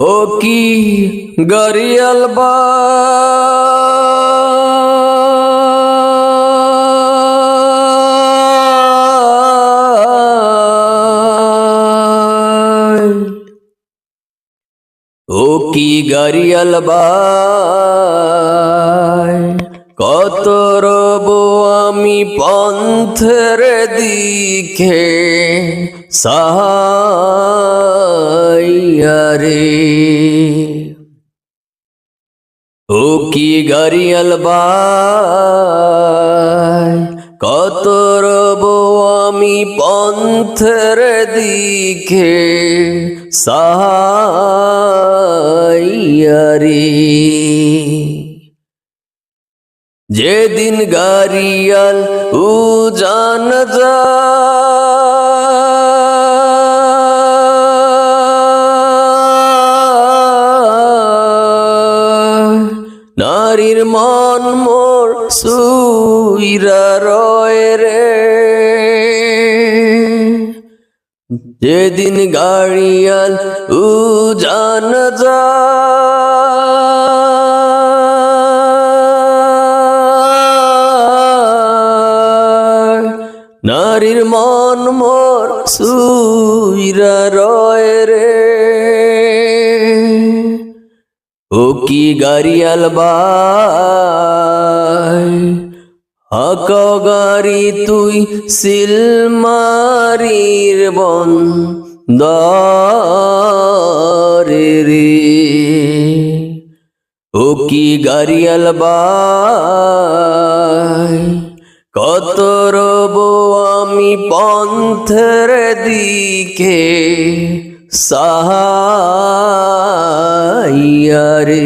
ও কি গরিয়াল ও কি গারিয়াল কত রব আমি পন্থের দিকে সাহাইয়ারে ও কি গারিয়াল বাই কত রব আমি পন্থের দিকে সাহাইয়ারে যেদিন গারিয়াল উ জান নারীর মন মোর সুইরা রয় রে। যেদিন গাড়িয়াল উ জান নারীর মন মোর সুইরা রয় রে। কি গাড়িয়াল বাই হক গাড়ি তুই সিলমারির বন রে। ও কি গাড়িয়াল বাই কত রব আমি পন্থের দিকে সাহাইয়ারে